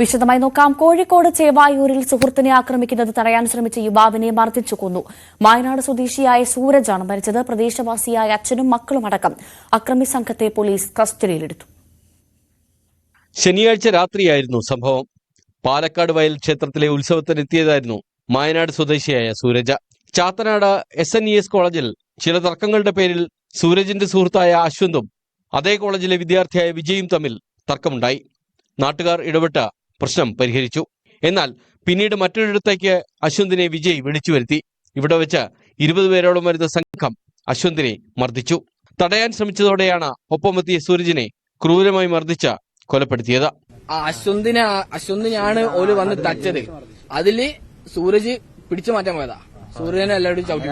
വിശദമായി നോക്കാം. കോഴിക്കോട് ചേവായൂരിൽ സുഹൃത്തിനെ ആക്രമിക്കുന്നത് തടയാൻ ശ്രമിച്ച യുവാവിനെ മർദ്ദിച്ചു കൊന്നു. വയനാട് സ്വദേശിയായ സൂരജാണ് മരിച്ചത്. പ്രദേശവാസിയായ അച്ഛനും മക്കളും അടക്കം അക്രമി സംഘത്തെ പോലീസ് കസ്റ്റഡിയിലെടുത്തു. ശനിയാഴ്ച രാത്രിയായിരുന്നു സംഭവം. പാലക്കാട് വയൽ ക്ഷേത്രത്തിലെ ഉത്സവത്തിനെത്തിയതായിരുന്നു വയനാട് സ്വദേശിയായ Sooraj. Chathanad S N E S കോളേജിൽ ചില തർക്കങ്ങളുടെ പേരിൽ സൂരജിന്റെ സുഹൃത്തായ അശ്വന്തും അതേ കോളേജിലെ വിദ്യാർത്ഥിയായ വിജയും തമ്മിൽ തർക്കമുണ്ടായി. നാട്ടുകാർ ഇടപെട്ട് പ്രശ്നം പരിഹരിച്ചു. എന്നാൽ പിന്നീട് മറ്റൊരിടത്തേക്ക് അശ്വന്തിനെ വിജയ് വിളിച്ചു വരുത്തി. ഇവിടെ വെച്ച് ഇരുപത് പേരോളം വരുന്ന സംഘം അശ്വന്തിനെ മർദ്ദിച്ചു. തടയാൻ ശ്രമിച്ചതോടെയാണ് ഒപ്പമെത്തിയ സൂരജിനെ ക്രൂരമായി മർദ്ദിച്ച കൊലപ്പെടുത്തിയത്. അശ്വന്തിനെ അശ്വന്തിനാണ് ഓൽ വന്ന് തച്ചത്. അതിൽ സൂരജ് പിടിച്ചു മാറ്റാൻ പോയതാ. സൂര്യനെ എല്ലാവരും ചവിട്ടി.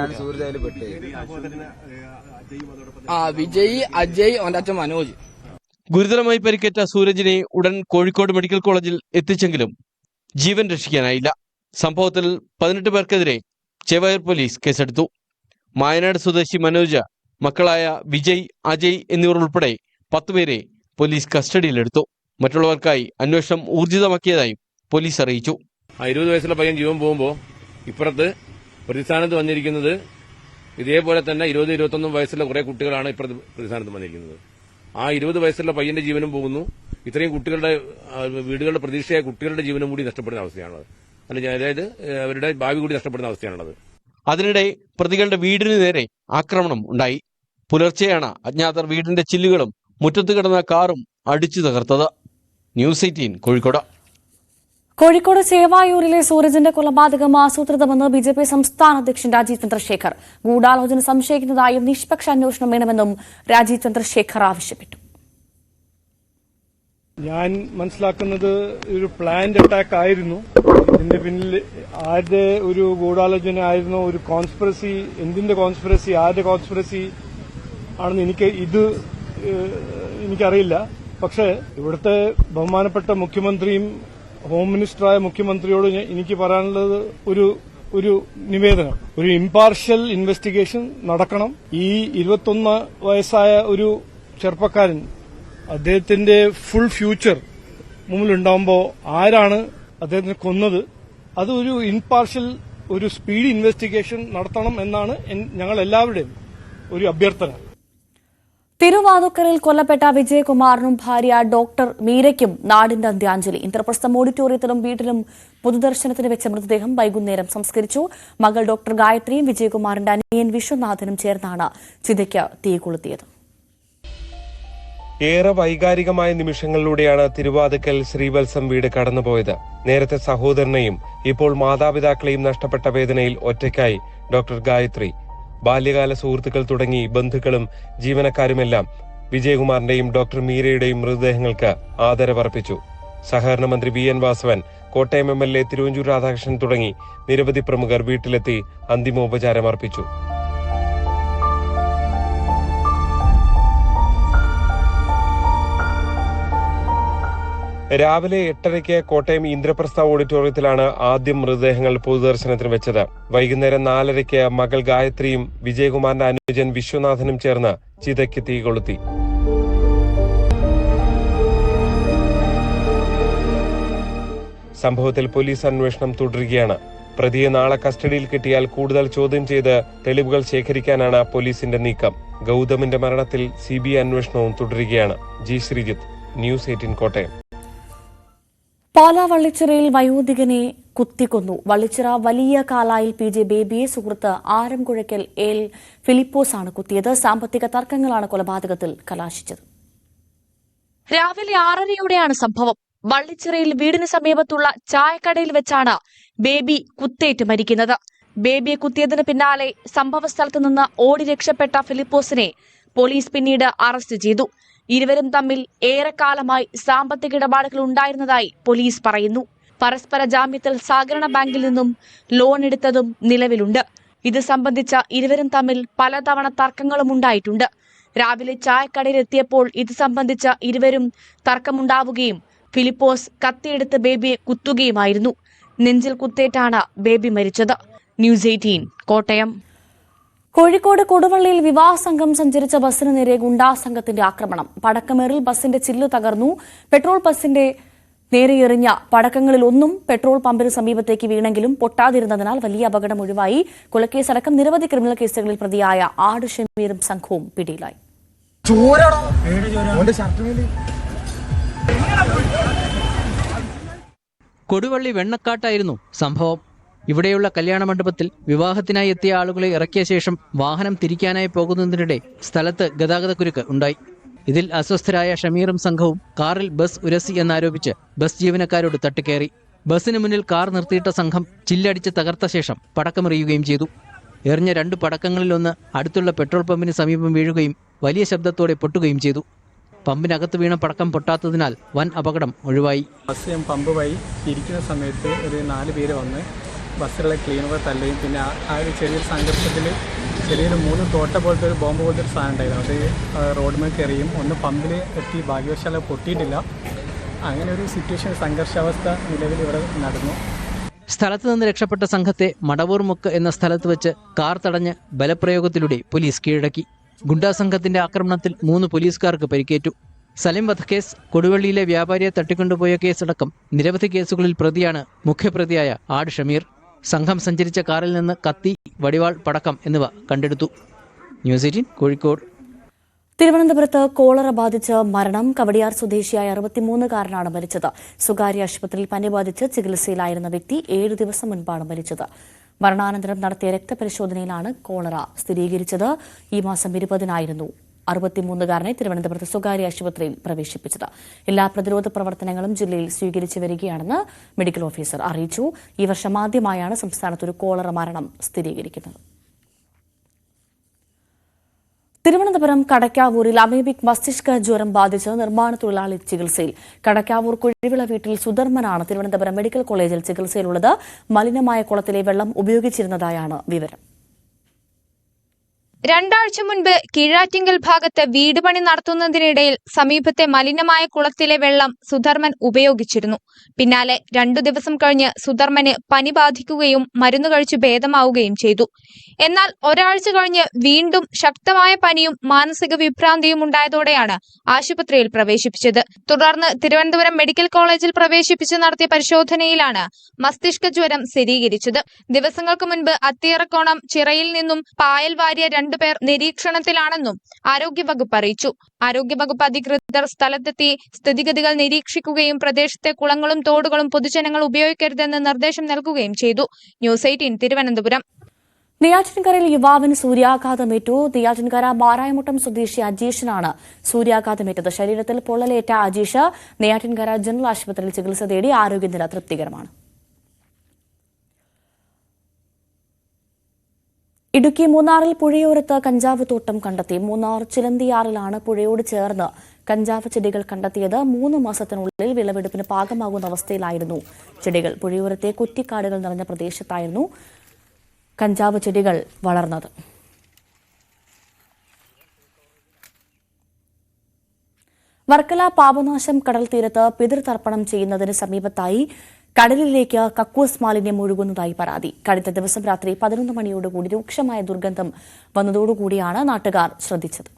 ആ വിജയ് അജയ് അവന്റെ അച്ഛൻ മനോജ്. ഗുരുതരമായി പരിക്കേറ്റ സൂരജിനെ ഉടൻ കോഴിക്കോട് മെഡിക്കൽ കോളേജിൽ എത്തിച്ചെങ്കിലും ജീവൻ രക്ഷിക്കാനായില്ല. സംഭവത്തിൽ പതിനെട്ട് പേർക്കെതിരെ ചെവയർ പോലീസ് കേസെടുത്തു. മായനാട് സ്വദേശി മനോജ മക്കളായ വിജയ് അജയ് എന്നിവർ ഉൾപ്പെടെ പത്തുപേരെ പോലീസ് കസ്റ്റഡിയിലെടുത്തു. മറ്റുള്ളവർക്കായി അന്വേഷണം ഊർജിതമാക്കിയതായും പോലീസ് അറിയിച്ചു. ഇരുപത് വയസ്സുള്ള പയ്യൻ ജീവൻ പോകുമ്പോൾ ഇപ്പുറത്ത് പ്രതിസ്ഥാനത്ത് വന്നിരിക്കുന്നത് ഇതേപോലെ തന്നെ ഇരുപത് ഇരുപത്തൊന്നും വയസ്സുള്ള കുറെ കുട്ടികളാണ് ഇപ്പുറത്ത് പ്രതിസ്ഥാനത്ത് വന്നിരിക്കുന്നത്. ആ ഇരുപത് വയസ്സുള്ള പയ്യന്റെ ജീവനും പോകുന്നു. ഇത്രയും കുട്ടികളുടെ വീടുകളുടെ പ്രതീക്ഷയായ കുട്ടികളുടെ ജീവനും കൂടി നഷ്ടപ്പെടുന്ന അവസ്ഥയാണത് അല്ല അതായത് അവരുടെ ഭാവി കൂടി നഷ്ടപ്പെടുന്ന അവസ്ഥയാണുള്ളത്. അതിനിടെ പ്രതികളുടെ വീടിന് നേരെ ആക്രമണം ഉണ്ടായി. പുലർച്ചെയാണ് അജ്ഞാതർ വീടിന്റെ ചില്ലുകളും മുറ്റത്ത് കിടന്ന കാറും അടിച്ചു തകർത്തത്. News eighteen Kozhikode. കോഴിക്കോട് ചേവായൂരിലെ സൂരജിന്റെ കൊലപാതകം ആസൂത്രിതമെന്ന് ബി ജെ പി സംസ്ഥാന അധ്യക്ഷൻ രാജീവ് ചന്ദ്രശേഖർ. ഗൂഢാലോചന സംശയിക്കുന്നതായും നിഷ്പക്ഷ അന്വേഷണം വേണമെന്നും രാജീവ് ചന്ദ്രശേഖർ ആവശ്യപ്പെട്ടു. ഞാൻ മനസ്സിലാക്കുന്നത് ഒരു പ്ലാൻഡ് അറ്റാക്ക് ആയിരുന്നു. ഇതിന്റെ പിന്നിൽ ആരുടെ ഒരു ഗൂഢാലോചന ആയിരുന്നു ഒരു കോൺസ്പിറസി എന്തിന്റെ കോൺസ്പിറസി ആരുടെ കോൺസ്പിറസി ആണെന്ന് എനിക്ക് ഇത് എനിക്കറിയില്ല. പക്ഷേ ഇവിടുത്തെ ബഹുമാനപ്പെട്ട മുഖ്യമന്ത്രിയും ഹോം മിനിസ്റ്ററായ മുഖ്യമന്ത്രിയോട് എനിക്ക് പറയാനുള്ളത് ഒരു ഒരു നിവേദനം. ഒരു ഇമ്പാർഷ്യൽ ഇൻവെസ്റ്റിഗേഷൻ നടക്കണം. ഈ ഇരുപത്തൊന്ന് വയസ്സായ ഒരു ചെറുപ്പക്കാരൻ അദ്ദേഹത്തിന്റെ ഫുൾ ഫ്യൂച്ചർ മുമ്പിലുണ്ടാവുമ്പോൾ ആരാണ് അദ്ദേഹത്തിന് കൊന്നത്? അത് ഒരു ഇൻപാർഷ്യൽ ഒരു സ്പീഡ് ഇൻവെസ്റ്റിഗേഷൻ നടത്തണം എന്നാണ് ഞങ്ങൾ എല്ലാവരുടെയും ഒരു അഭ്യർത്ഥന. തിരുവാതുക്കലിൽ കൊല്ലപ്പെട്ട വിജയകുമാറിനും ഭാര്യ ഡോക്ടർ മീരയ്ക്കും നാടിന്റെ അന്ത്യാഞ്ജലി. ഇന്ദ്രപ്രസ്ഥം ഓഡിറ്റോറിയത്തിലും വീട്ടിലും പൊതുദർശനത്തിന് വെച്ച മൃതദേഹം വൈകുന്നേരം സംസ്കരിച്ചു. മകൾ ഡോക്ടർ ഗായത്രിയും വിജയകുമാറിന്റെ അനിയൻ വിശ്വനാഥനും ചേർന്നാണ് ചിതയ്ക്ക് തീ കൊളുത്തിയത്. ഏറെ വൈകാരികമായ നിമിഷങ്ങളിലൂടെയാണ് തിരുവാതുക്കൽ ശ്രീവത്സം വീട് കടന്നുപോയത്. നേരത്തെ സഹോദരനെയും ഇപ്പോൾ മാതാപിതാക്കളെയും നഷ്ടപ്പെട്ട വേദനയിൽ ഒറ്റയ്ക്കായി ഡോക്ടർ ഗായത്രി ബാല്യകാല സുഹൃത്തുക്കൾ തുടങ്ങി ബന്ധുക്കളും ജീവനക്കാരുമെല്ലാം വിജയകുമാറിന്റെയും ഡോക്ടർ മീരയുടെയും മൃതദേഹങ്ങൾക്ക് ആദരവർപ്പിച്ചു. സഹകരണ മന്ത്രി V N Vasavan Kottayam M L A Thiruvanchoor Radhakrishnan തുടങ്ങി നിരവധി പ്രമുഖർ വീട്ടിലെത്തി അന്തിമോപചാരം രാവിലെ എട്ടരയ്ക്ക് കോട്ടയം ഇന്ദ്രപ്രസ്ഥ ഓഡിറ്റോറിയത്തിലാണ് ആദ്യം മൃതദേഹങ്ങൾ പൊതുദർശനത്തിന് വെച്ചത്. വൈകുന്നേരം നാലരയ്ക്ക് മകൾ ഗായത്രിയും വിജയകുമാറിന്റെ അനുജൻ വിശ്വനാഥനും ചേർന്ന് ചിതയ്ക്ക് തീ കൊളുത്തി. സംഭവത്തിൽ പോലീസ് അന്വേഷണം തുടരുകയാണ്. പ്രതിയെ നാളെ കസ്റ്റഡിയിൽ കിട്ടിയാൽ കൂടുതൽ ചോദ്യം ചെയ്ത് തെളിവുകൾ ശേഖരിക്കാനാണ് പോലീസിന്റെ നീക്കം. ഗൗതമിന്റെ മരണത്തിൽ സി ബി ഐ അന്വേഷണവും തുടരുകയാണ്. G Sreejith news eighteen Kottayam. Pala വള്ളിച്ചിറയിൽ വയോധികനെ കുത്തിക്കൊന്നു. വള്ളിച്ചിറ വലിയ കാലായിൽ പി ജെ ബേബിയെ സുഹൃത്ത് ആരംകുഴയ്ക്കൽ എൽ ഫിലിപ്പോസാണ് കുത്തിയത്. സാമ്പത്തിക തർക്കങ്ങളാണ് കൊലപാതകത്തിൽ കലാശിച്ചത്. രാവിലെ ആറരയോടെയാണ് സംഭവം. വള്ളിച്ചിറയിൽ വീടിന് സമീപത്തുള്ള ചായക്കടയിൽ വെച്ചാണ് ബേബി കുത്തേറ്റ് മരിക്കുന്നത്. ബേബിയെ കുത്തിയതിന് പിന്നാലെ സംഭവസ്ഥലത്ത് നിന്ന് ഓടി രക്ഷപ്പെട്ട ഫിലിപ്പോസിനെ പോലീസ് പിന്നീട് അറസ്റ്റ് ചെയ്തു. ഇരുവരും തമ്മിൽ ഏറെക്കാലമായി സാമ്പത്തിക ഇടപാടുകൾ ഉണ്ടായിരുന്നതായി പോലീസ് പറയുന്നു. പരസ്പര ജാമ്യത്തിൽ സഹകരണ ബാങ്കിൽ നിന്നും ലോൺ എടുത്തതും നിലവിലുണ്ട്. ഇത് സംബന്ധിച്ച ഇരുവരും തമ്മിൽ പലതവണ തർക്കങ്ങളും ഉണ്ടായിട്ടുണ്ട്. രാവിലെ ചായക്കടയിലെത്തിയപ്പോൾ ഇത് സംബന്ധിച്ച ഇരുവരും തർക്കമുണ്ടാവുകയും ഫിലിപ്പോസ് കത്തിയെടുത്ത് ബേബിയെ കുത്തുകയുമായിരുന്നു. നെഞ്ചിൽ കുത്തേറ്റാണ് ബേബി മരിച്ചത്. News eighteen Kottayam. കോഴിക്കോട് കൊടുവള്ളിയിൽ വിവാഹ സംഘം സഞ്ചരിച്ച ബസ്സിന് നേരെ ഗുണ്ടാ സംഘത്തിന്റെ ആക്രമണം. പടക്കമേറിൽ ബസിന്റെ ചില്ല് തകർന്നു. പെട്രോൾ ബസിന്റെ നേരെ എറിഞ്ഞ പടക്കങ്ങളിൽ ഒന്നും പെട്രോൾ പമ്പിന് സമീപത്തേക്ക് വീണെങ്കിലും പൊട്ടാതിരുന്നതിനാൽ വലിയ അപകടം ഒഴിവായി. കൊലക്കേസടക്കം നിരവധി ക്രിമിനൽ കേസുകളിൽ പ്രതിയായ ആട് ഷമീറും സംഘവും പിടിയിലായി. കൊടുവള്ളി വെണ്ണക്കാട്ടായിരുന്നു സംഭവം. ഇവിടെയുള്ള കല്യാണ മണ്ഡപത്തിൽ വിവാഹത്തിനായി എത്തിയ ആളുകളെ ഇറക്കിയ ശേഷം വാഹനം തിരിക്കാനായി പോകുന്നതിനിടെ സ്ഥലത്ത് ഗതാഗതക്കുരുക്ക് ഉണ്ടായി. ഇതിൽ അസ്വസ്ഥരായ ഷമീറും സംഘവും കാറിൽ ബസ് ഉരസി എന്നാരോപിച്ച് ബസ് ജീവനക്കാരോട് തട്ടിക്കയറി ബസ്സിന് മുന്നിൽ കാർ നിർത്തിയിട്ട സംഘം ചില്ലടിച്ച് തകർത്ത ശേഷം പടക്കമെറിയുകയും ചെയ്തു. എറിഞ്ഞ രണ്ട് പടക്കങ്ങളിലൊന്ന് അടുത്തുള്ള പെട്രോൾ പമ്പിന് സമീപം വീഴുകയും വലിയ ശബ്ദത്തോടെ പൊട്ടുകയും ചെയ്തു. പമ്പിനകത്ത് വീണ പടക്കം പൊട്ടാത്തതിനാൽ വൻ അപകടം ഒഴിവായി. ബസ് പമ്പ് വഴി ഇരിക്കുന്ന സമയത്ത് ഒരു നാല് പേര് വന്ന് ബസ്സിലുള്ള ക്ലീനർ തല്ലുകയും പിന്നെ ആ- ഒരു ചെറിയൊരു സംഘർഷത്തിൽ ചെറിയൊരു മൂന്ന് തോട്ട പോലത്തെ ഒരു ബോംബ് പോലത്തെ ഒരു സാധനം ഉണ്ടായിരുന്നു. അത് റോഡ് മേൽ കയറിയും. ഒന്ന് പമ്പിൽ എത്തി. ഭാഗ്യവശാല പൊട്ടിയിട്ടില്ല. അങ്ങനെ ഒരു സിറ്റുവേഷൻ സംഘർഷാവസ്ഥ നിലവിൽ ഇവിടെ നടന്നു. സ്ഥലത്ത് നിന്ന് രക്ഷപ്പെട്ട സംഘത്തെ മടവൂർ മുക്ക് എന്ന സ്ഥലത്ത് വെച്ച് കാർ തടഞ്ഞ് ബലപ്രയോഗത്തിലൂടെ പോലീസ് കീഴടക്കി. ഗുണ്ടാ സംഘത്തിന്റെ ആക്രമണത്തിൽ മൂന്ന് പോലീസുകാർക്ക് പരിക്കേറ്റു. സലിം വധ കേസ് കൊടുവള്ളിയിലെ വ്യാപാരിയെ തട്ടിക്കൊണ്ടുപോയ കേസടക്കം നിരവധി കേസുകളിൽ പ്രതിയാണ് മുഖ്യപ്രതിയായ ആട് ഷമീർ. സംഘം സഞ്ചരിച്ച കാറിൽ നിന്ന് കത്തി വടിവാൾ പടക്കം എന്നിവ കണ്ടെടുത്തു. News eighteen Kozhikode. തിരുവനന്തപുരത്ത് കോളറ ബാധിച്ച് മരണം. കവടിയാർ സ്വദേശിയായ അറുപത്തിമൂന്നുകാരനാണ് മരിച്ചത്. സ്വകാര്യ ആശുപത്രിയിൽ പനി ബാധിച്ച് ചികിത്സയിലായിരുന്ന വ്യക്തി ഏഴ് ദിവസം മുൻപാണ് മരിച്ചത്. മരണാനന്തരം നടത്തിയ രക്തപരിശോധനയിലാണ് കോളറ സ്ഥിരീകരിച്ചത്. ഈ മാസം ഇരുപതിനായിരുന്നു. അറുപത്തിമൂന്നുകാരനെ തിരുവനന്തപുരത്ത് സ്വകാര്യ ആശുപത്രിയിൽ പ്രവേശിപ്പിച്ചത്. എല്ലാ പ്രതിരോധ പ്രവർത്തനങ്ങളും ജില്ലയിൽ സ്വീകരിച്ചു വരികയാണെന്ന് മെഡിക്കൽ ഓഫീസർ അറിയിച്ചു. ഈ വർഷം ആദ്യമായാണ് സംസ്ഥാനത്ത് ഒരു കോളറ മരണം സ്ഥിരീകരിക്കുന്നത്. തിരുവനന്തപുരം കടക്കാവൂരിൽ അമേബിക് മസ്തിഷ്ക ജ്വരം ബാധിച്ച് നിർമ്മാണ തൊഴിലാളി ചികിത്സയിൽ. കടക്കാവൂർ കുഴിവിള വീട്ടിൽ സുധർമ്മനാണ് തിരുവനന്തപുരം മെഡിക്കൽ കോളേജിൽ ചികിത്സയിലുള്ളത്. മലിനമായ കുളത്തിലെ വെള്ളം ഉപയോഗിച്ചിരുന്നതായാണ് വിവരം. രണ്ടാഴ്ച മുൻപ് കീഴാറ്റിങ്കൽ ഭാഗത്ത് വീട് പണി നടത്തുന്നതിനിടയിൽ സമീപത്തെ മലിനമായ കുളത്തിലെ വെള്ളം സുധർമ്മൻ ഉപയോഗിച്ചിരുന്നു. പിന്നാലെ രണ്ടു ദിവസം കഴിഞ്ഞ് സുധർമ്മന് പനി ബാധിക്കുകയും മരുന്ന് കഴിച്ചു ഭേദമാവുകയും ചെയ്തു. എന്നാൽ ഒരാഴ്ച കഴിഞ്ഞ് വീണ്ടും ശക്തമായ പനിയും മാനസിക വിഭ്രാന്തിയും ഉണ്ടായതോടെയാണ് ആശുപത്രിയിൽ പ്രവേശിപ്പിച്ചത്. തുടർന്ന് തിരുവനന്തപുരം മെഡിക്കൽ കോളേജിൽ പ്രവേശിപ്പിച്ച് നടത്തിയ പരിശോധനയിലാണ് മസ്തിഷ്ക ജ്വരം സ്ഥിരീകരിച്ചത്. ദിവസങ്ങൾക്ക് മുൻപ് അത്തിയറക്കോണം ചിറയിൽ നിന്നും പായൽ വാരിയ രണ്ടുപേർ നിരീക്ഷണത്തിലാണെന്നും ആരോഗ്യവകുപ്പ് അറിയിച്ചു. ആരോഗ്യവകുപ്പ് അധികൃതർ സ്ഥലത്തെത്തി സ്ഥിതിഗതികൾ നിരീക്ഷിക്കുകയും പ്രദേശത്തെ കുളങ്ങളും തോടുകളും പൊതുജനങ്ങൾ ഉപയോഗിക്കരുതെന്ന് നിർദ്ദേശം നൽകുകയും ചെയ്തു. News eighteen Thiruvananthapuram. നെയ്യാറ്റിൻകരയിൽ യുവാവിന് സൂര്യാഘാതമേറ്റു നെയ്യാറ്റിൻകര മാറായമുട്ടം സ്വദേശി അജീഷിനാണ് സൂര്യാഘാതമേറ്റത് ശരീരത്തിൽ പൊള്ളലേറ്റ അജീഷ് നെയ്യാറ്റിൻകര ജനറൽ ആശുപത്രിയിൽ ചികിത്സ തേടി ആരോഗ്യനില തൃപ്തികരമാണ്. ഇടുക്കി മൂന്നാറിൽ പുഴയോരത്ത് കഞ്ചാവ് തോട്ടം കണ്ടെത്തി. മൂന്നാർ ചിലന്തിയാറിലാണ് പുഴയോട് ചേർന്ന് കഞ്ചാവ് ചെടികൾ കണ്ടെത്തിയത്. മൂന്ന് മാസത്തിനുള്ളിൽ വിളവെടുപ്പിന് പാകമാകുന്ന അവസ്ഥയിലായിരുന്നു. ചെടികൾ പുഴയോരത്തെ കുറ്റിക്കാടുകൾ നിറഞ്ഞ പ്രദേശത്തായിരുന്നു കഞ്ചാവ് ചെടികൾ വളർന്നത്. വർക്കല പാപനാശം കടൽ തീരത്ത് പിതൃതർപ്പണം ചെയ്യുന്നതിന് സമീപത്തായി കടലിലേക്ക് കക്കൂസ് മാലിന്യം ഒഴുകുന്നതായി പരാതി. കഴിഞ്ഞ ദിവസം രാത്രി പതിനൊന്ന് മണിയോടുകൂടി രൂക്ഷമായ ദുർഗന്ധം വന്നതോടുകൂടിയാണ് നാട്ടുകാർ ശ്രദ്ധിച്ചത്.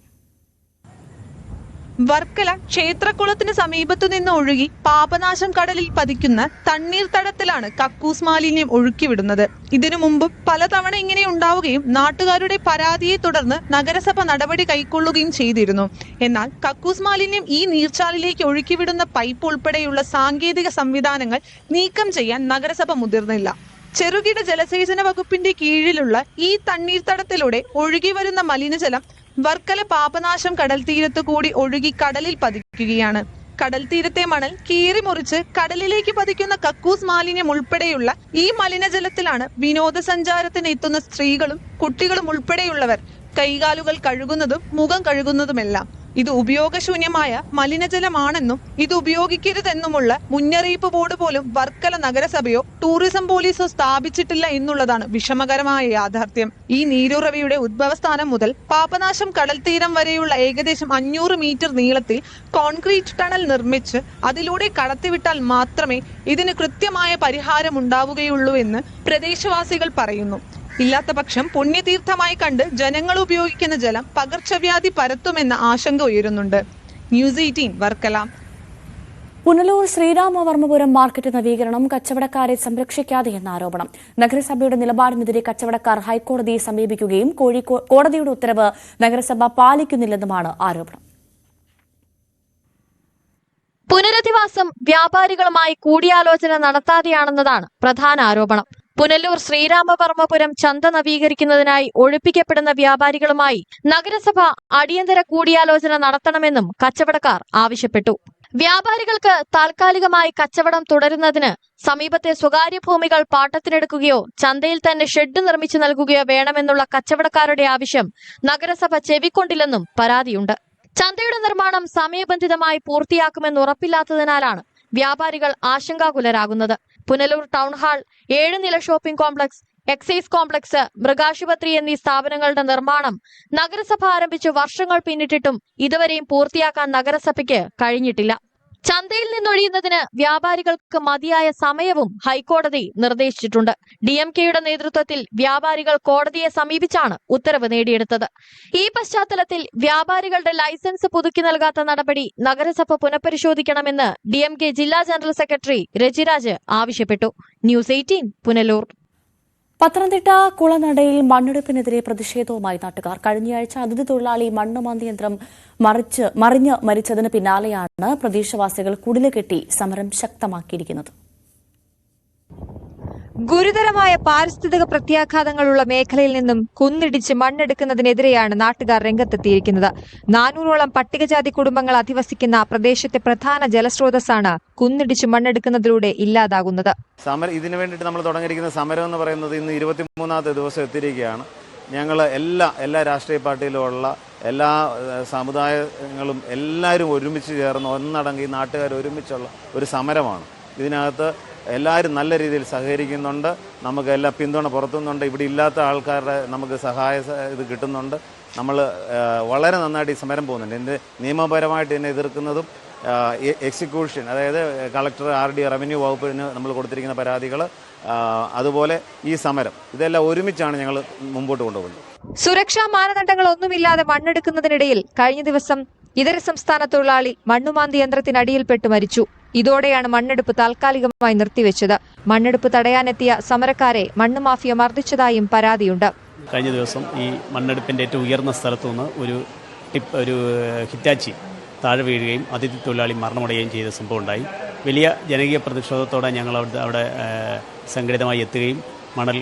വർക്കല ക്ഷേത്രക്കുളത്തിന് സമീപത്തു നിന്ന് ഒഴുകി പാപനാശം കടലിൽ പതിക്കുന്ന തണ്ണീർത്തടത്തിലാണ് കക്കൂസ് മാലിന്യം ഒഴുക്കിവിടുന്നത്. ഇതിനു മുമ്പും പലതവണ ഇങ്ങനെ ഉണ്ടാവുകയും നാട്ടുകാരുടെ പരാതിയെ തുടർന്ന് നഗരസഭ നടപടി കൈക്കൊള്ളുകയും ചെയ്തിരുന്നു. എന്നാൽ കക്കൂസ് മാലിന്യം ഈ നീർച്ചാലിലേക്ക് ഒഴുക്കിവിടുന്ന പൈപ്പ് ഉൾപ്പെടെയുള്ള സാങ്കേതിക സംവിധാനങ്ങൾ നീക്കം ചെയ്യാൻ നഗരസഭ മുതിർന്നില്ല. ചെറുകിട ജലസേചന വകുപ്പിന്റെ കീഴിലുള്ള ഈ തണ്ണീർത്തടത്തിലൂടെ ഒഴുകി വരുന്ന മലിനജലം വർക്കല പാപനാശം കടൽ തീരത്ത് കൂടി ഒഴുകി കടലിൽ പതിക്കുകയാണ്. കടൽ തീരത്തെ മണൽ കീറി മുറിച്ച് കടലിലേക്ക് പതിക്കുന്ന കക്കൂസ് മാലിന്യം ഉൾപ്പെടെയുള്ള ഈ മലിനജലത്തിലാണ് വിനോദസഞ്ചാരത്തിന് എത്തുന്ന സ്ത്രീകളും കുട്ടികളും ഉൾപ്പെടെയുള്ളവർ കൈകാലുകൾ കഴുകുന്നതും മുഖം കഴുകുന്നതുമെല്ലാം. ഇത് ഉപയോഗശൂന്യമായ മലിനജലമാണെന്നും ഇത് ഉപയോഗിക്കരുതെന്നുമുള്ള മുന്നറിയിപ്പ് ബോർഡ് പോലും വർക്കല നഗരസഭയോ ടൂറിസം പോലീസോ സ്ഥാപിച്ചിട്ടില്ല എന്നുള്ളതാണ് വിഷമകരമായ യാഥാർത്ഥ്യം. ഈ നീരുറവയുടെ ഉദ്ഭവസ്ഥാനം മുതൽ പാപനാശം കടൽ തീരം വരെയുള്ള ഏകദേശം അഞ്ഞൂറ് മീറ്റർ നീളത്തിൽ കോൺക്രീറ്റ് ടണൽ നിർമ്മിച്ച് അതിലൂടെ കടത്തിവിട്ടാൽ മാത്രമേ ഇതിന് കൃത്യമായ പരിഹാരം ഉണ്ടാവുകയുള്ളൂ എന്ന് പ്രദേശവാസികൾ പറയുന്നു. ഇല്ലാത്ത പക്ഷം പുണ്യതീർത്ഥമായി കണ്ട് ജനങ്ങൾ ഉപയോഗിക്കുന്ന ജലം പകർച്ചവ്യാധി പരത്തുമെന്ന ആശങ്ക ഉയരുന്നുണ്ട്. News eighteen Varkala. Punalur Sreeramavarmapuram market നവീകരണം കച്ചവടക്കാരെ സംരക്ഷിക്കാതെ എന്ന ആരോപണം. നഗരസഭയുടെ നിലപാടിനെതിരെ കച്ചവടക്കാർ ഹൈക്കോടതിയെ സമീപിക്കുകയും കോടതിയുടെ ഉത്തരവ് നഗരസഭ പാലിക്കുന്നില്ലെന്നുമാണ് ആരോപണം. പുനരധിവാസം വ്യാപാരികളുമായി കൂടിയാലോചന നടത്താതെയാണെന്നതാണ് പ്രധാന ആരോപണം. പുനലൂർ ശ്രീരാമവർമ്മപുരം ചന്ത നവീകരിക്കുന്നതിനായി ഒഴിപ്പിക്കപ്പെടുന്ന വ്യാപാരികളുമായി നഗരസഭ അടിയന്തര കൂടിയാലോചന നടത്തണമെന്നും കച്ചവടക്കാർ ആവശ്യപ്പെട്ടു. വ്യാപാരികൾക്ക് താൽക്കാലികമായി കച്ചവടം തുടരുന്നതിന് സമീപത്തെ സ്വകാര്യ ഭൂമികൾ പാട്ടത്തിനെടുക്കുകയോ ചന്തയിൽ തന്നെ ഷെഡ് നിർമ്മിച്ചു നൽകുകയോ വേണമെന്നുള്ള കച്ചവടക്കാരുടെ ആവശ്യം നഗരസഭ ചെവിക്കൊണ്ടില്ലെന്നും പരാതിയുണ്ട്. ചന്തയുടെ നിർമ്മാണം സമയബന്ധിതമായി പൂർത്തിയാക്കുമെന്ന് ഉറപ്പില്ലാത്തതിനാലാണ് വ്യാപാരികൾ ആശങ്കാകുലരാകുന്നത്. പുനലൂർ ടൗൺ ഹാൾ ഏഴ് നില ഷോപ്പിംഗ് കോംപ്ലക്സ് എക്സൈസ് കോംപ്ലക്സ് മൃഗാശുപത്രി എന്നീ സ്ഥാപനങ്ങളുടെ നിർമ്മാണം നഗരസഭ ആരംഭിച്ച് വർഷങ്ങൾ പിന്നിട്ടിട്ടും ഇതുവരെയും പൂർത്തിയാക്കാൻ നഗരസഭയ്ക്ക് കഴിഞ്ഞിട്ടില്ല. ചന്തയിൽ നിന്നൊഴിയുന്നതിന് വ്യാപാരികൾക്ക് മതിയായ സമയവും ഹൈക്കോടതി നിർദ്ദേശിച്ചിട്ടുണ്ട്. ഡി എം കെയുടെ നേതൃത്വത്തിൽ വ്യാപാരികൾ കോടതിയെ സമീപിച്ചാണ് ഉത്തരവ് നേടിയെടുത്തത്. ഈ പശ്ചാത്തലത്തിൽ വ്യാപാരികളുടെ ലൈസൻസ് പുതുക്കി നൽകാത്ത നടപടി നഗരസഭ പുനഃപരിശോധിക്കണമെന്ന് ഡി ജില്ലാ ജനറൽ സെക്രട്ടറി രജിരാജ് ആവശ്യപ്പെട്ടു. News eighteen Punalur. പത്തനംതിട്ട കുളനടയിൽ മണ്ണെടുപ്പിനെതിരെ പ്രതിഷേധവുമായി നാട്ടുകാർ. കഴിഞ്ഞയാഴ്ച അതിഥി തൊഴിലാളി മണ്ണ് യന്ത്രം മറിച്ച് മറിഞ്ഞ് മരിച്ചതിന് പിന്നാലെയാണ് പ്രദേശവാസികൾ കുടിലുകെട്ടി സമരം ശക്തമാക്കിയിരിക്കുന്നത്. ഗുരുതരമായ പാരിസ്ഥിതിക പ്രത്യാഘാതങ്ങളുള്ള മേഖലയിൽ നിന്നും കുന്നിടിച്ച് മണ്ണെടുക്കുന്നതിനെതിരെയാണ് നാട്ടുകാർ രംഗത്തെത്തിയിരിക്കുന്നത്. നാനൂറോളം പട്ടികജാതി കുടുംബങ്ങൾ അധിവസിക്കുന്ന പ്രദേശത്തെ പ്രധാന ജലസ്രോതസ്സാണ് കുന്നിടിച്ച് മണ്ണെടുക്കുന്നതിലൂടെ ഇല്ലാതാകുന്നത്. സമരം ഇതിനു വേണ്ടിയിട്ട് നമ്മൾ തുടങ്ങിയിരിക്കുന്ന സമരം എന്ന് പറയുന്നത് ഇന്ന് ഇരുപത്തിമൂന്നാമത്തെ ദിവസം എത്തിയിരിക്കുകയാണ്. ഞങ്ങൾ എല്ലാ എല്ലാ രാഷ്ട്രീയ പാർട്ടിയിലുമുള്ള എല്ലാ സമുദായങ്ങളും എല്ലാവരും ഒരുമിച്ച് ചേർന്ന് ഒന്നടങ്ങി നാട്ടുകാർ ഒരുമിച്ചുള്ള ഒരു സമരമാണ്. ഇതിനകത്ത് എല്ലാവരും നല്ല രീതിയിൽ സഹകരിക്കുന്നുണ്ട്. നമുക്ക് എല്ലാ പിന്തുണ പുറത്തുനിന്നുണ്ട് ഇവിടെ ഇല്ലാത്ത ആൾക്കാരുടെ നമുക്ക് സഹായ ഇത് കിട്ടുന്നുണ്ട്. നമ്മൾ വളരെ നന്നായിട്ട് ഈ സമരം പോകുന്നുണ്ട്. ഇതിന്റെ നിയമപരമായിട്ട് ഇതിനെ എതിർക്കുന്നതും എക്സിക്യൂഷൻ അതായത് കളക്ടർ ആർ ഡി റവന്യൂ വകുപ്പിന് നമ്മൾ കൊടുത്തിരിക്കുന്ന പരാതികൾ അതുപോലെ ഈ സമരം. ഇതെല്ലാം ഒരുമിച്ചാണ് ഞങ്ങൾ മുമ്പോട്ട് കൊണ്ടുപോകുന്നത്. സുരക്ഷാ മാനദണ്ഡങ്ങളൊന്നുമില്ലാതെ മണ്ണെടുക്കുന്നതിനിടയിൽ കഴിഞ്ഞ ദിവസം ഇതര സംസ്ഥാന തൊഴിലാളി മണ്ണുമാന്തി യന്ത്രത്തിനടിയിൽപ്പെട്ട് മരിച്ചു. ഇതോടെയാണ് മണ്ണെടുപ്പ് താൽക്കാലികമായി നിർത്തിവെച്ചത്. മണ്ണെടുപ്പ് തടയാനെത്തിയ സമരക്കാരെ മണ്ണ് മാഫിയ മർദ്ദിച്ചതായും പരാതിയുണ്ട്. കഴിഞ്ഞ ദിവസം ഈ മണ്ണെടുപ്പിന്റെ ഏറ്റവും ഉയർന്ന സ്ഥലത്തു നിന്ന് ഒരു ടിപ്പ് ഒരു ഹിറ്റാച്ചി താഴെ വീഴുകയും അതിഥി തൊഴിലാളി മരണമടയുകയും ചെയ്ത സംഭവം ഉണ്ടായി. വലിയ ജനകീയ പ്രതിഷേധത്തോടെ ഞങ്ങൾ അവിടെ അവിടെ സംഘടിതമായി എത്തുകയും മണൽ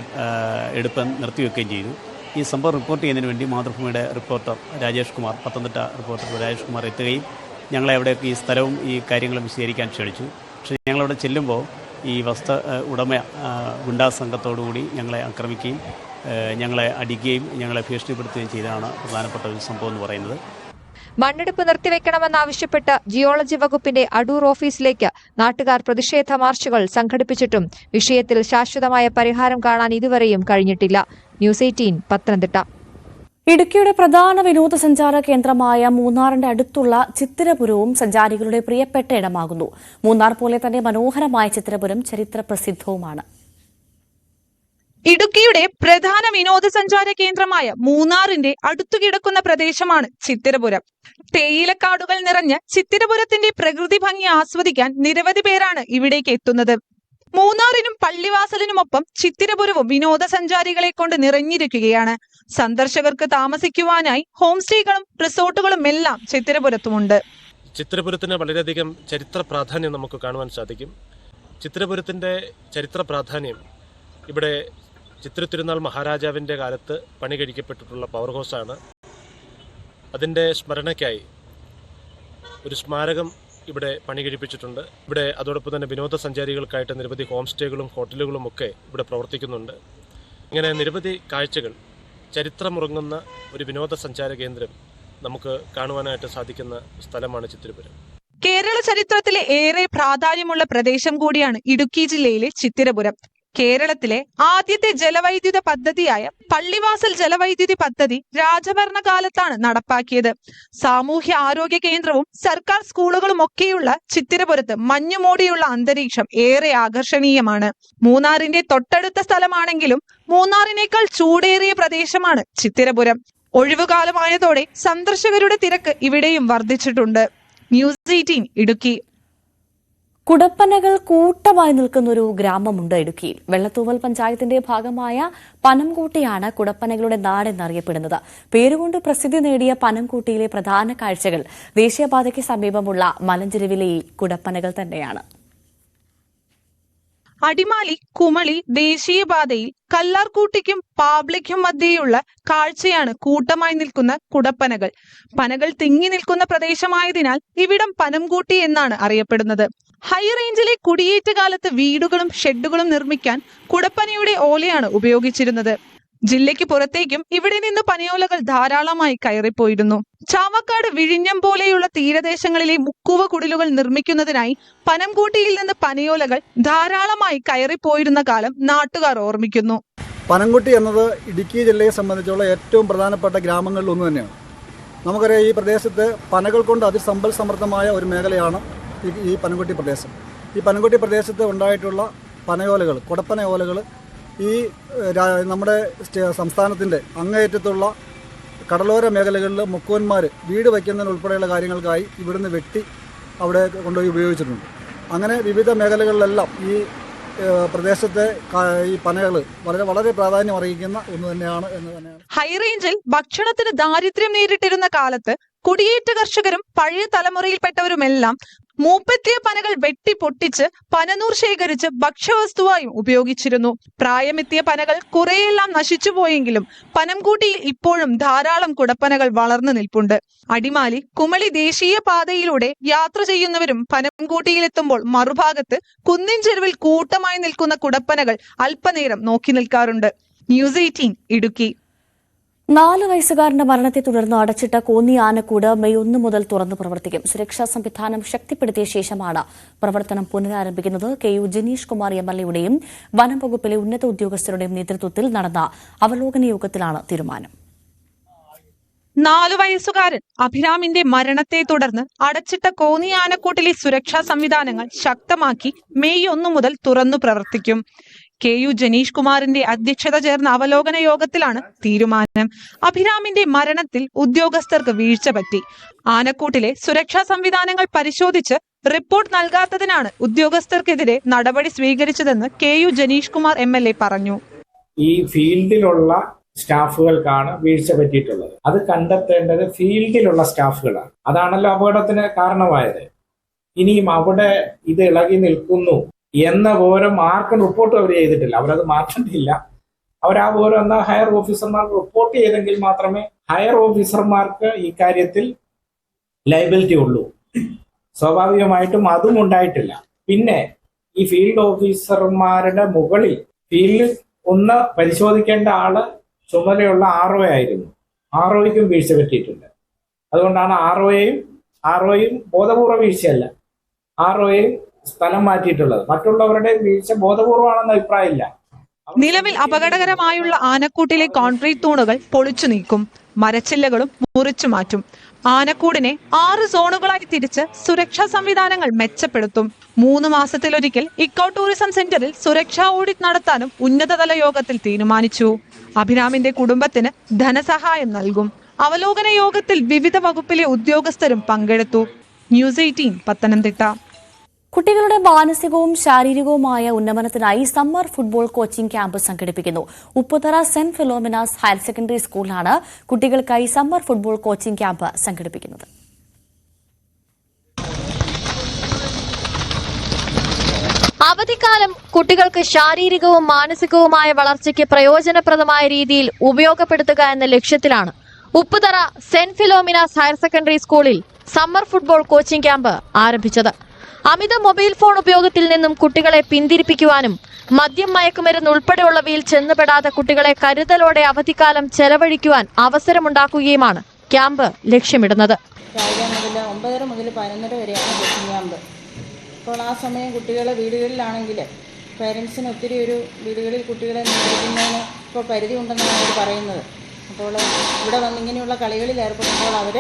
എടുപ്പ് നിർത്തിവെക്കുകയും ചെയ്തു. ഈ സംഭവം റിപ്പോർട്ട് ചെയ്യുന്നതിന് വേണ്ടി മാതൃഭൂമിയുടെ റിപ്പോർട്ടർ രാജേഷ് കുമാർ പത്തനംതിട്ട റിപ്പോർട്ടർ രാജേഷ് കുമാർ എത്തുകയും ഞങ്ങളെ അവിടെയൊക്കെ ഈ സ്ഥലവും ഈ കാര്യങ്ങളും വിശദീകരിക്കാൻ ക്ഷണിച്ചു. പക്ഷേ ഞങ്ങളവിടെ ചെല്ലുമ്പോൾ ഈ വസ്ത്ര ഉടമ ഗുണ്ടാ സംഘത്തോടുകൂടി ഞങ്ങളെ ആക്രമിക്കുകയും ഞങ്ങളെ അടിക്കുകയും ഞങ്ങളെ ഭീഷണിപ്പെടുത്തുകയും ചെയ്താണ് പ്രധാനപ്പെട്ട ഒരു സംഭവം എന്ന് പറയുന്നത്. മണ്ണെടുപ്പ് നിർത്തിവെക്കണമെന്നാവശ്യപ്പെട്ട് ജിയോളജി വകുപ്പിന്റെ അടൂർ ഓഫീസിലേക്ക് നാട്ടുകാർ പ്രതിഷേധ മാർച്ചുകൾ സംഘടിപ്പിച്ചിട്ടും വിഷയത്തിൽ ശാശ്വതമായ പരിഹാരം കാണാൻ ഇതുവരെയും കഴിഞ്ഞിട്ടില്ല. News eighteen Pathanamthitta. ഇടുക്കിയുടെ പ്രധാന വിനോദസഞ്ചാര കേന്ദ്രമായ മൂന്നാറിന്റെ അടുത്തുള്ള ചിത്തിരപുരവും സഞ്ചാരികളുടെ പ്രിയപ്പെട്ട ഇടമാകുന്നു. മൂന്നാർ പോലെ തന്നെ മനോഹരമായ ചിത്തിരപുരം ചരിത്ര പ്രസിദ്ധവുമാണ് ഇടുക്കിയുടെ പ്രധാന വിനോദസഞ്ചാര കേന്ദ്രമായ മൂന്നാറിന്റെ അടുത്തു കിടക്കുന്ന പ്രദേശമാണ് ചിത്തിരപുരം. തേയിലക്കാടുകൾ നിറഞ്ഞ ചിത്തിരപുരത്തിന്റെ പ്രകൃതി ഭംഗി ആസ്വദിക്കാൻ നിരവധി പേരാണ് ഇവിടേക്ക് എത്തുന്നത്. മൂന്നാറിനും പള്ളിവാസലിനുമൊപ്പം ചിത്തിരപുരവും വിനോദസഞ്ചാരികളെ കൊണ്ട് നിറഞ്ഞിരിക്കുകയാണ്. സന്ദർശകർക്ക് താമസിക്കുവാനായി ഹോം സ്റ്റേകളും റിസോർട്ടുകളും എല്ലാം ചിത്തിരപുരത്തുമുണ്ട്. ചിത്രപുരത്തിന് വളരെയധികം ചരിത്ര പ്രാധാന്യം നമുക്ക് കാണുവാൻ സാധിക്കും. ചിത്രപുരത്തിന്റെ ചരിത്ര പ്രാധാന്യം ഇവിടെ ചിത്രത്തിരുനാൾ മഹാരാജാവിന്റെ കാലത്ത് പണി കഴിക്കപ്പെട്ടിട്ടുള്ള പവർ ഹൗസാണ് അതിന്റെ സ്മരണയ്ക്കായി ഒരു സ്മാരകം ഇവിടെ പണി കഴിപ്പിച്ചിട്ടുണ്ട് ഇവിടെ അതോടൊപ്പം തന്നെ വിനോദസഞ്ചാരികൾക്കായിട്ട് നിരവധി ഹോം സ്റ്റേകളും ഹോട്ടലുകളും ഒക്കെ ഇവിടെ പ്രവർത്തിക്കുന്നുണ്ട്. ഇങ്ങനെ നിരവധി കാഴ്ചകൾ ചരിത്രമുറങ്ങുന്ന ഒരു വിനോദസഞ്ചാര കേന്ദ്രം നമുക്ക് കാണുവാനായിട്ട് സാധിക്കുന്ന സ്ഥലമാണ് ചിത്തിരപുരം. കേരള ചരിത്രത്തിലെ ഏറെ പ്രാധാന്യമുള്ള പ്രദേശം കൂടിയാണ് ഇടുക്കി ജില്ലയിലെ ചിത്തിരപുരം. കേരളത്തിലെ ആദ്യത്തെ ജലവൈദ്യുത പദ്ധതിയായ പള്ളിവാസൽ ജലവൈദ്യുതി പദ്ധതി രാജഭരണകാലത്താണ് നടപ്പാക്കിയത്. സാമൂഹ്യ ആരോഗ്യ കേന്ദ്രവും സർക്കാർ സ്കൂളുകളും ഒക്കെയുള്ള ചിത്തിരപുരത്ത് മഞ്ഞുമൂടിയുള്ള അന്തരീക്ഷം ഏറെ ആകർഷണീയമാണ്. മൂന്നാറിന്റെ തൊട്ടടുത്ത സ്ഥലമാണെങ്കിലും മൂന്നാറിനേക്കാൾ ചൂടേറിയ പ്രദേശമാണ് ചിത്തിരപുരം. ഒഴിവുകാലമായതോടെ സന്ദർശകരുടെ തിരക്ക് ഇവിടെയും വർദ്ധിച്ചിട്ടുണ്ട്. News eighteen Idukki. കുടപ്പനകൾ കൂട്ടമായി നിൽക്കുന്ന ഒരു ഗ്രാമമുണ്ട് ഇടുക്കിയിൽ. വെള്ളത്തൂവൽ പഞ്ചായത്തിന്റെ ഭാഗമായ പനംകൂട്ടിയാണ് കുടപ്പനകളുടെ നാടെന്നറിയപ്പെടുന്നത്. പേരുകൊണ്ട് പ്രസിദ്ധി നേടിയ പനംകൂട്ടിയിലെ പ്രധാന കാഴ്ചകൾ ദേശീയപാതയ്ക്ക് സമീപമുള്ള മലഞ്ചെരുവിലെ കുടപ്പനകൾ തന്നെയാണ്. അടിമാലി കുമളി ദേശീയപാതയിൽ കല്ലാർകൂട്ടിക്കും പാബ്ലിക്കും മധ്യേയുള്ള കാഴ്ചയാണ് കൂട്ടമായി നിൽക്കുന്ന കുടപ്പനകൾ. പനകൾ തിങ്ങി നിൽക്കുന്ന പ്രദേശമായതിനാൽ ഇവിടം പനംകൂട്ടി എന്നാണ് അറിയപ്പെടുന്നത്. ഹൈ റേഞ്ചിലെ കുടിയേറ്റ കാലത്ത് വീടുകളും ഷെഡുകളും നിർമ്മിക്കാൻ കുടപ്പനയുടെ ഓലയാണ് ഉപയോഗിച്ചിരുന്നത്. ജില്ലയ്ക്ക് പുറത്തേക്കും ഇവിടെ നിന്ന് പനയോലകൾ ധാരാളമായി കയറിപ്പോയിരുന്നു. ചാവക്കാട് വിഴിഞ്ഞം പോലെയുള്ള തീരദേശങ്ങളിലെ മുക്കുവ കുടിലുകൾ നിർമ്മിക്കുന്നതിനായി പനംകൂട്ടിയിൽ നിന്ന് പനയോലകൾ ധാരാളമായി കയറിപ്പോയിരുന്ന കാലം നാട്ടുകാർ ഓർമ്മിക്കുന്നു. പനംകുട്ടി എന്നത് ഇടുക്കി ജില്ലയെ സംബന്ധിച്ചുള്ള ഏറ്റവും പ്രധാനപ്പെട്ട ഗ്രാമങ്ങളിൽ ഒന്ന് തന്നെയാണ്. നമുക്കറിയാം ഈ പ്രദേശത്ത് പനകൾ കൊണ്ട് അതിസമ്പൽ സമൃദ്ധമായ ഒരു മേഖലയാണ് ഈ പനംകുട്ടി പ്രദേശം. ഈ പനംകുട്ടി പ്രദേശത്ത് ഉണ്ടായിട്ടുള്ള പനയോലകൾ കുടപ്പന ഓലകൾ ഈ നമ്മുടെ സംസ്ഥാനത്തിന്റെ അങ്ങേയറ്റത്തുള്ള കടലോര മേഖലകളിൽ മുക്കുവന്മാർ വീട് വയ്ക്കുന്നതിന് ഉൾപ്പെടെയുള്ള കാര്യങ്ങൾക്കായി ഇവിടുന്ന് വെട്ടി അവിടെ കൊണ്ടുപോയി ഉപയോഗിച്ചിട്ടുണ്ട്. അങ്ങനെ വിവിധ മേഖലകളിലെല്ലാം ഈ പ്രദേശത്തെ ഈ പനകൾ വളരെ വളരെ പ്രാധാന്യം അറിയിക്കുന്ന ഒന്ന് തന്നെയാണ് എന്ന് തന്നെയാണ്. ഹൈറേഞ്ചിൽ ഭക്ഷണത്തിന് ദാരിദ്ര്യം നേരിട്ടിരുന്ന കാലത്ത് കുടിയേറ്റ കർഷകരും പഴയ തലമുറയിൽപ്പെട്ടവരുമെല്ലാം മൂപ്പെത്തിയ പനകൾ വെട്ടി പൊട്ടിച്ച് പനനൂർ ശേഖരിച്ച് ഭക്ഷ്യവസ്തുവായും ഉപയോഗിച്ചിരുന്നു. പ്രായമെത്തിയ പനകൾ കുറെയെല്ലാം നശിച്ചുപോയെങ്കിലും പനംകൂട്ടിയിൽ ഇപ്പോഴും ധാരാളം കുടപ്പനകൾ വളർന്നു നിൽപ്പുണ്ട്. അടിമാലി കുമളി ദേശീയ പാതയിലൂടെ യാത്ര ചെയ്യുന്നവരും പനംകൂട്ടിയിലെത്തുമ്പോൾ മറുഭാഗത്ത് കുന്നിൻ ചെരുവിൽ കൂട്ടമായി നിൽക്കുന്ന കുടപ്പനകൾ അല്പനേരം നോക്കി നിൽക്കാറുണ്ട്. News eighteen Idukki. നാല് വയസ്സുകാരന്റെ മരണത്തെ തുടർന്ന് അടച്ചിട്ട കോന്നി ആനക്കൂട് മെയ് ഒന്ന് മുതൽ തുറന്ന് പ്രവർത്തിക്കും. സുരക്ഷാ സംവിധാനം ശക്തിപ്പെടുത്തിയ ശേഷമാണ് പ്രവർത്തനം പുനരാരംഭിക്കുന്നത്. K U Janeesh Kumar M L എയുടെയും വനം വകുപ്പിലെ ഉന്നത ഉദ്യോഗസ്ഥരുടെയും നേതൃത്വത്തിൽ നടന്ന അവലോകന യോഗത്തിലാണ് തീരുമാനം. നാലു വയസ്സുകാരൻ അഭിരാമിന്റെ മരണത്തെ തുടർന്ന് അടച്ചിട്ട കോന്നി ആനക്കൂട്ടിലെ സുരക്ഷാ സംവിധാനങ്ങൾ ശക്തമാക്കി മെയ് ഒന്ന് മുതൽ തുറന്നു പ്രവർത്തിക്കും. കെ യു ജനീഷ് കുമാറിന്റെ അധ്യക്ഷത ചേർന്ന അവലോകന യോഗത്തിലാണ് തീരുമാനം. അഭിരാമിന്റെ മരണത്തിൽ ഉദ്യോഗസ്ഥർക്ക് വീഴ്ച പറ്റി. ആനക്കൂട്ടിലെ സുരക്ഷാ സംവിധാനങ്ങൾ പരിശോധിച്ച് റിപ്പോർട്ട് നൽകാത്തതിനാണ് ഉദ്യോഗസ്ഥർക്കെതിരെ നടപടി സ്വീകരിച്ചതെന്ന് K U Janeesh Kumar M L A പറഞ്ഞു. ഈ ഫീൽഡിലുള്ള സ്റ്റാഫുകൾക്കാണ് വീഴ്ച പറ്റിയിട്ടുള്ളത്. അത് കണ്ടെത്തേണ്ടത് ഫീൽഡിലുള്ള സ്റ്റാഫുകളാണ്. അതാണല്ലോ അപകടത്തിന് കാരണമായത്. ഇനിയും അവിടെ ഇത് ഇളകി നിൽക്കുന്നു. എന്ന വിവരം ആർക്കും റിപ്പോർട്ട് അവർ ചെയ്തിട്ടില്ല. അവരത് മാറ്റേണ്ടില്ല അവർ ആ പോലും എന്നാൽ ഹയർ ഓഫീസർമാർക്ക് റിപ്പോർട്ട് ചെയ്തെങ്കിൽ മാത്രമേ ഹയർ ഓഫീസർമാർക്ക് ഈ കാര്യത്തിൽ ലൈബിലിറ്റി ഉള്ളൂ. സ്വാഭാവികമായിട്ടും അതും ഉണ്ടായിട്ടില്ല. പിന്നെ ഈ ഫീൽഡ് ഓഫീസർമാരുടെ മുകളിൽ ഫീൽഡിൽ ഒന്ന് പരിശോധിക്കേണ്ട ആൾ ചുമതലയുള്ള ആർ ഒ ആയിരുന്നു. ആർ ഒയ്ക്കും വീഴ്ച പറ്റിയിട്ടുണ്ട്. അതുകൊണ്ടാണ് ആർ ഒയെയും ആർ ഒയും ബോധപൂർവ വീഴ്ചയല്ല. ആർ ഒയെയും സ്ഥലം മാറ്റിയിട്ടുള്ളത്. മറ്റുള്ളവരുടെ വീഴ്ച ബോധപൂർവമാണെന്ന അഭിപ്രായമില്ല. നിലവിൽ അപകടകരമായുള്ള ആനക്കൂട്ടിലെ കോൺക്രീറ്റ് തൂണുകൾ പൊളിച്ചു നീക്കും മരച്ചില്ലകളും മുറിച്ചു മാറ്റും. ആനക്കൂടിനെ ആറ് സോണുകളായി തിരിച്ച് സുരക്ഷാ സംവിധാനങ്ങൾ മെച്ചപ്പെടുത്തും. മൂന്ന് മാസത്തിലൊരിക്കൽ ഇക്കോ ടൂറിസം സെന്ററിൽ സുരക്ഷാ ഓഡിറ്റ് നടത്താനും ഉന്നതതല യോഗത്തിൽ തീരുമാനിച്ചു. അഭിരാമിന്റെ കുടുംബത്തിന് ധനസഹായം നൽകും. അവലോകന യോഗത്തിൽ വിവിധ വകുപ്പിലെ ഉദ്യോഗസ്ഥരും പങ്കെടുത്തു. News eighteen Pathanamthitta. കുട്ടികളുടെ മാനസികവും ശാരീരികവുമായ ഉന്നമനത്തിനായി സമ്മർ ഫുട്ബോൾ കോച്ചിംഗ് ക്യാമ്പ് സംഘടിപ്പിക്കുന്നു. Upputhara saint Philomena's higher secondary സ്കൂളിലാണ് കുട്ടികൾക്കായി സമ്മർ ഫുട്ബോൾ കോച്ചിംഗ് ക്യാമ്പ് സംഘടിപ്പിക്കുന്നത്. അവധിക്കാലം കുട്ടികൾക്ക് ശാരീരികവും മാനസികവുമായ വളർച്ചയ്ക്ക് പ്രയോജനപ്രദമായ രീതിയിൽ ഉപയോഗപ്പെടുത്തുക എന്ന ലക്ഷ്യത്തിലാണ് Upputhara saint Philomena's higher secondary സ്കൂളിൽ സമ്മർ ഫുട്ബോൾ കോച്ചിംഗ് ക്യാമ്പ് ആരംഭിച്ചത്. അമിത മൊബൈൽ ഫോൺ ഉപയോഗത്തിൽ നിന്നും കുട്ടികളെ പിന്തിരിപ്പിക്കുവാനും മദ്യം മയക്കുമരുന്ന് ഉൾപ്പെടെയുള്ളവയിൽ ചെന്നുപെടാതെ കുട്ടികളെ കരുതലോടെ അവധിക്കാലം ചെലവഴിക്കുവാൻ അവസരമുണ്ടാക്കുകയുമാണ് ക്യാമ്പ് ലക്ഷ്യമിടുന്നത്. രാവിലെ ഒമ്പതര മുതൽ പതിനൊന്നര വരെയാണ് കോച്ചിങ് ക്യാമ്പ്. അപ്പോൾ ആ സമയം കുട്ടികളെ വീടുകളിലാണെങ്കിൽ പേരൻസിന് ഒത്തിരി ഒരു വീടുകളിൽ കുട്ടികളെ നിയന്ത്രിക്കുന്നതിന് ഇപ്പോൾ പരിധി ഉണ്ടെന്നാണ് അവർ പറയുന്നത്. അപ്പോൾ ഇവിടെ വന്ന് ഇങ്ങനെയുള്ള കളികളിൽ ഏർപ്പെടുമ്പോൾ അവർ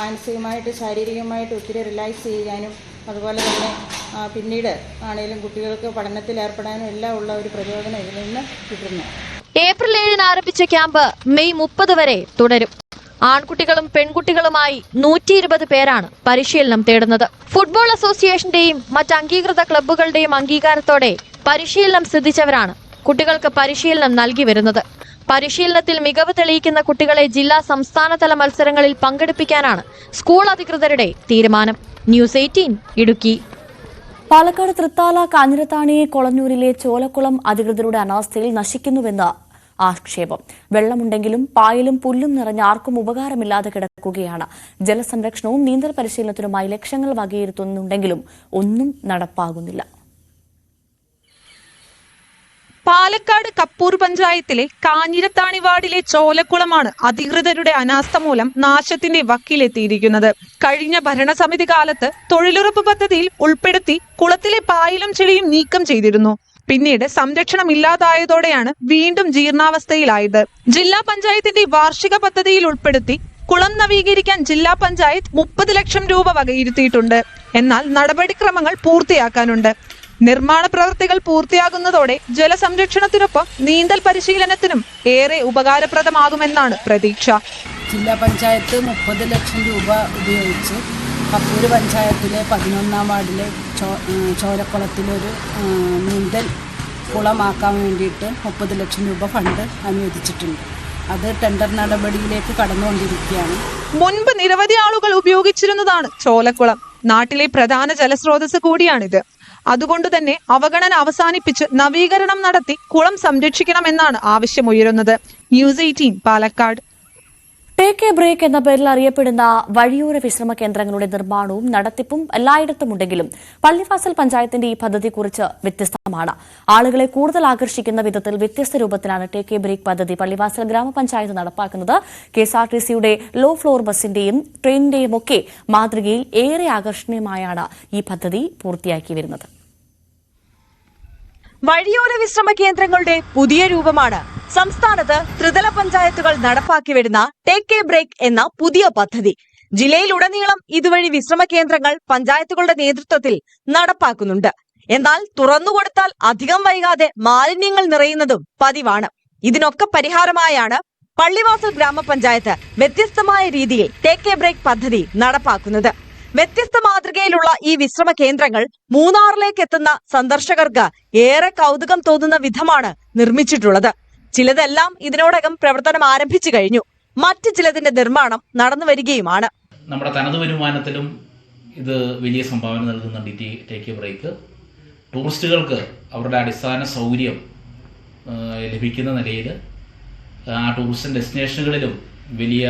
മാനസികമായിട്ട് ശാരീരികമായിട്ട് ഒത്തിരി റിലാക്സ് ചെയ്യാനും അതുപോലെ തന്നെ പിന്നീട് ആണെങ്കിലും കുട്ടികൾക്ക് പഠനത്തിൽ ഏർപ്പെടാനും എല്ലാം ഉള്ള ഒരു പ്രചോദനം ഇതിൽ നിന്ന് കിട്ടുന്നു. ഏപ്രിൽ ഏഴിന് ആരംഭിച്ച ക്യാമ്പ് മെയ് മുപ്പത് വരെ തുടരും. ആൺകുട്ടികളും പെൺകുട്ടികളുമായി നൂറ്റി ഇരുപത് പേരാണ് പരിശീലനം തേടുന്നത്. ഫുട്ബോൾ അസോസിയേഷന്റെയും മറ്റ് അംഗീകൃത ക്ലബ്ബുകളുടെയും അംഗീകാരത്തോടെ പരിശീലനം സിദ്ധിച്ചവരാണ് കുട്ടികൾക്ക് പരിശീലനം നൽകി വരുന്നത്. പരിശീലനത്തിൽ മികവ് തെളിയിക്കുന്ന കുട്ടികളെ ജില്ലാ സംസ്ഥാനതല മത്സരങ്ങളിൽ പങ്കെടുപ്പിക്കാനാണ് സ്കൂൾ അധികൃതരുടെ തീരുമാനം. News eighteen Idukki. Palakkad Thrithala Kanjirathani കൊളഞ്ഞൂരിലെ ചോലക്കുളം അധികൃതരുടെ അനാസ്ഥയിൽ നശിക്കുന്നുവെന്ന് ആക്ഷേപം. വെള്ളമുണ്ടെങ്കിലും പായലും പുല്ലും നിറഞ്ഞ ആർക്കും ഉപകാരമില്ലാതെ കിടക്കുകയാണ്. ജലസംരക്ഷണവും നീന്തൽ പരിശീലനത്തിനുമായി ലക്ഷങ്ങൾ വകയിരുത്തുന്നുണ്ടെങ്കിലും ഒന്നും നടപ്പാകുന്നില്ല. പാലക്കാട് കപ്പൂർ പഞ്ചായത്തിലെ കാഞ്ഞിരത്താണി വാർഡിലെ ചോലക്കുളമാണ് അധികൃതരുടെ അനാസ്ഥ മൂലം നാശത്തിന്റെ വക്കിലെത്തിയിരിക്കുന്നത്. കഴിഞ്ഞ ഭരണസമിതി കാലത്ത് തൊഴിലുറപ്പ് പദ്ധതിയിൽ ഉൾപ്പെടുത്തി കുളത്തിലെ പായലും ചെളിയും നീക്കം ചെയ്തിരുന്നു. പിന്നീട് സംരക്ഷണം ഇല്ലാതായതോടെയാണ് വീണ്ടും ജീർണാവസ്ഥയിലായത്. ജില്ലാ പഞ്ചായത്തിന്റെ വാർഷിക പദ്ധതിയിൽ ഉൾപ്പെടുത്തി കുളം നവീകരിക്കാൻ ജില്ലാ പഞ്ചായത്ത് മുപ്പത് ലക്ഷം രൂപ വകയിരുത്തിയിട്ടുണ്ട്. എന്നാൽ നടപടിക്രമങ്ങൾ പൂർത്തിയാക്കാനുണ്ട്. നിർമ്മാണ പ്രവൃത്തികൾ പൂർത്തിയാകുന്നതോടെ ജലസംരക്ഷണത്തിനൊപ്പം നീന്തൽ പരിശീലനത്തിനും ഏറെ ഉപകാരപ്രദമാകുമെന്നാണ് പ്രതീക്ഷ. ജില്ലാ പഞ്ചായത്ത് മുപ്പത് ലക്ഷം രൂപ ഉപയോഗിച്ച് കപ്പൂർ പഞ്ചായത്തിലെ പതിനൊന്നാം വാർഡിലെ ചോ ഒരു ചോരക്കുളത്തിലൊരു നീന്തൽ കുളമാക്കാൻ വേണ്ടിയിട്ട് മുപ്പത് ലക്ഷം രൂപ ഫണ്ട് അനുവദിച്ചിട്ടുണ്ട്. അത് ടെൻഡർ നടപടിയിലേക്ക് കടന്നുകൊണ്ടിരിക്കുകയാണ്. മുൻപ് നിരവധി ആളുകൾ ഉപയോഗിച്ചിരുന്നതാണ് ചോലക്കുളം. നാട്ടിലെ പ്രധാന ജലസ്രോതസ് കൂടിയാണിത്. അതുകൊണ്ട് തന്നെ അവഗണന അവസാനിപ്പിച്ച് നവീകരണം നടത്തി കുളം സംരക്ഷിക്കണമെന്നാണ് ആവശ്യമുയരുന്നത് news eighteen Palakkad. A break എന്ന പേരിൽ അറിയപ്പെടുന്ന വഴിയോര വിശ്രമ കേന്ദ്രങ്ങളുടെ നിർമ്മാണവും നടത്തിപ്പും എല്ലായിടത്തുമുണ്ടെങ്കിലും പള്ളിവാസൽ പഞ്ചായത്തിന്റെ ഈ പദ്ധതി കുറിച്ച് വ്യത്യസ്തമാണ്. ആളുകളെ കൂടുതൽ ആകർഷിക്കുന്ന വിധത്തിൽ വ്യത്യസ്ത രൂപത്തിലാണ് ടേക്ക് കെ ബ്രേക്ക് പദ്ധതി പള്ളിവാസൽ ഗ്രാമപഞ്ചായത്ത് നടപ്പാക്കുന്നത്. കെ എസ് ആർ ടി സിയുടെ ലോ ഫ്ലോർ ബസിന്റെയും ട്രെയിനിന്റെയും ഒക്കെ മാതൃകയിൽ ഏറെ ആകർഷണീയമായാണ് ഈ പദ്ധതി പൂർത്തിയാക്കി വരുന്നത് വഴിയോര വിശ്രമ കേന്ദ്രങ്ങളുടെ പുതിയ രൂപമാണ്. സംസ്ഥാനത്ത് ത്രിതല പഞ്ചായത്തുകൾ നടപ്പാക്കി വരുന്ന ടേക്ക് എ ബ്രേക്ക് എന്ന പുതിയ പദ്ധതി. ജില്ലയിലുടനീളം ഇതുവഴി വിശ്രമ കേന്ദ്രങ്ങൾ പഞ്ചായത്തുകളുടെ നേതൃത്വത്തിൽ നടപ്പാക്കുന്നുണ്ട്. എന്നാൽ തുറന്നുകൊടുത്താൽ അധികം വൈകാതെ മാലിന്യങ്ങൾ നിറയുന്നതും പതിവാണ്. ഇതിനൊക്കെ പരിഹാരമായാണ് പള്ളിവാസൽ ഗ്രാമപഞ്ചായത്ത് വ്യത്യസ്തമായ രീതിയിൽ ടേക്ക് എ ബ്രേക്ക് പദ്ധതി നടപ്പാക്കുന്നത്. വ്യത്യസ്ത മാതൃകയിലുള്ള ഈ വിശ്രമ കേന്ദ്രങ്ങൾ മൂന്നാറിലേക്ക് എത്തുന്ന സന്ദർശകർക്ക് ഏറെ കൗതുകം തോന്നുന്ന വിധമാണ് നിർമ്മിച്ചിട്ടുള്ളത്. ചിലതെല്ലാം ഇതിനോടകം പ്രവർത്തനം ആരംഭിച്ചു കഴിഞ്ഞു. മറ്റു ചിലതിന്റെ നിർമ്മാണം നടന്നു വരികയുമാണ്. നമ്മുടെ തനത് വരുമാനത്തിലും ഇത് വലിയ സംഭാവന നൽകുന്നുണ്ട് ഈ ടേക്ക് ബ്രേക്ക് ടൂറിസ്റ്റുകൾക്ക് അവരുടെ അടിസ്ഥാന സൗകര്യം ലഭിക്കുന്ന നിലയിൽ ആ ടൂറിസ്റ്റ് ഡെസ്റ്റിനേഷനുകളിലും വലിയ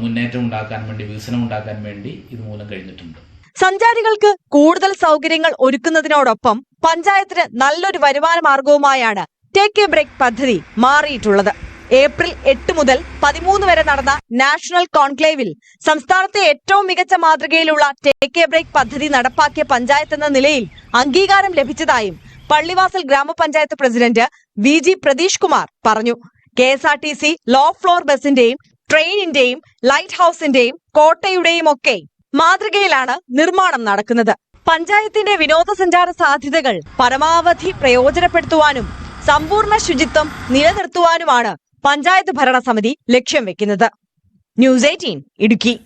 മുന്നേറ്റം ഉണ്ടാക്കാൻ വേണ്ടി വികസനം ഉണ്ടാക്കാൻ വേണ്ടി ഇതുമൂലം കഴിഞ്ഞിട്ടുണ്ട്. സഞ്ചാരികൾക്ക് കൂടുതൽ സൗകര്യങ്ങൾ ഒരുക്കുന്നതിനോടൊപ്പം പഞ്ചായത്തിന് നല്ലൊരു വരുമാന മാർഗവുമായാണ് ടേക്ക് എ ബ്രേക്ക് പദ്ധതി മാറിയിട്ടുള്ളത്. ഏപ്രിൽ എട്ട് മുതൽ പതിമൂന്ന് വരെ നടന്ന നാഷണൽ കോൺക്ലേവിൽ സംസ്ഥാനത്തെ ഏറ്റവും മികച്ച മാതൃകയിലുള്ള ടേക്ക് എ ബ്രേക്ക് പദ്ധതി നടപ്പാക്കിയ പഞ്ചായത്ത് എന്ന നിലയിൽ അംഗീകാരം ലഭിച്ചതായും പള്ളിവാസൽ ഗ്രാമപഞ്ചായത്ത് president V G Pratheesh Kumar പറഞ്ഞു. K S R T C low floor ബസിന്റെയും ട്രെയിനിന്റെയും ലൈറ്റ് ഹൌസിന്റെയും കോട്ടയുടെയും ഒക്കെ മാതൃകയിലാണ് നിർമ്മാണം നടക്കുന്നത്. പഞ്ചായത്തിന്റെ വിനോദസഞ്ചാര സാധ്യതകൾ പരമാവധി പ്രയോജനപ്പെടുത്തുവാനും സമ്പൂർണ ശുചിത്വം നിലനിർത്തുവാനുമാണ് പഞ്ചായത്ത് ഭരണസമിതി ലക്ഷ്യം വെക്കുന്നത്. News eighteen Idukki.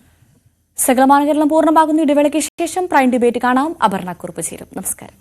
സകലമാന കേരളം പൂർണമാകുന്ന ഇടവേളയ്ക്ക് ശേഷം പ്രൈം ഡിബേറ്റ് കാണാം. അപർണ കുറുപ്പ് ചേരും. നമസ്കാരം.